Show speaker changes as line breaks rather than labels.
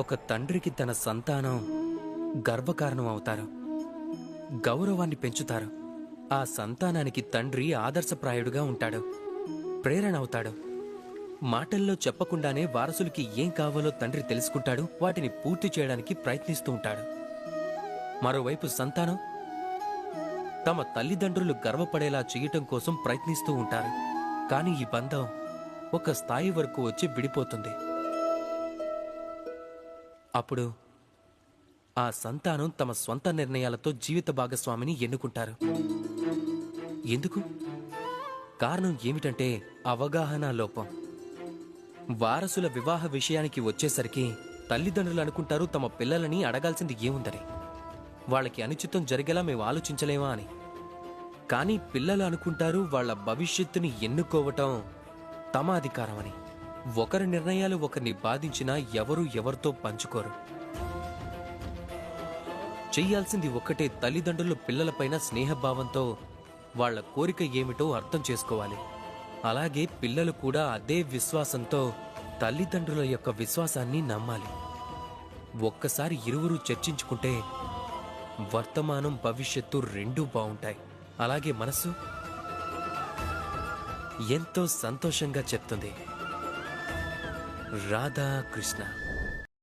ఒక తండ్రికి తన సంతానం గర్వకారణం అవుతారు. గౌరవాన్ని పెంచుతారు. ఆ సంతానానికి తండ్రి ఆదర్శప్రాయుడుగా ఉంటాడు. ప్రేరణ అవుతాడు మాటల్లో చెప్పకుండానే వారసులకి ఏం కావాలో తండ్రి తెలుసుకుంటాడు. వాటిని పూర్తి చేయడానికి ప్రయత్నిస్తూ ఉంటాడు. మరోవైపు సంతానం తమ తల్లిదండ్రులు గర్వపడేలా చేయటం కోసం ప్రయత్నిస్తూ ఉంటారు. కానీ ఈ బంధం ఒక స్థాయి వరకు వచ్చి విడిపోతుంది. అప్పుడు ఆ సంతానం తమ స్వంత నిర్ణయాలతో జీవిత భాగస్వామిని ఎన్నుకుంటారు. ఎందుకు? కారణం ఏమిటంటే అవగాహన లోపం. వారసుల వివాహ విషయానికి వచ్చేసరికి తల్లిదండ్రులు అనుకుంటారు తమ పిల్లలని అడగాల్సింది ఏముందని. వాళ్ళకి అనుచితం జరిగేలా మేము ఆలోచించలేమా అని. కానీ పిల్లలు అనుకుంటారు వాళ్ళ భవిష్యత్తుని ఎన్నుకోవటం తమ అధికారమని. అని ఒకరి నిర్ణయాలు ఒకరిని బాధించినా ఎవరు ఎవరితో పంచుకోరు. చెయ్యాల్సింది ఒక్కటే తల్లిదండ్రులు పిల్లలపైన స్నేహభావంతో వాళ్ళ కోరిక ఏమిటో అర్థం చేసుకోవాలి. అలాగే పిల్లలు కూడా అదే విశ్వాసంతో తల్లిదండ్రుల యొక్క విశ్వాసాన్ని నమ్మాలి. ఒక్కసారి ఇరువురు చర్చించుకుంటే వర్తమానం భవిష్యత్తు రెండూ బాగుంటాయి అలాగే మనసు ఎంతో సంతోషంగా చెప్తుంది. राधा कृष्णा।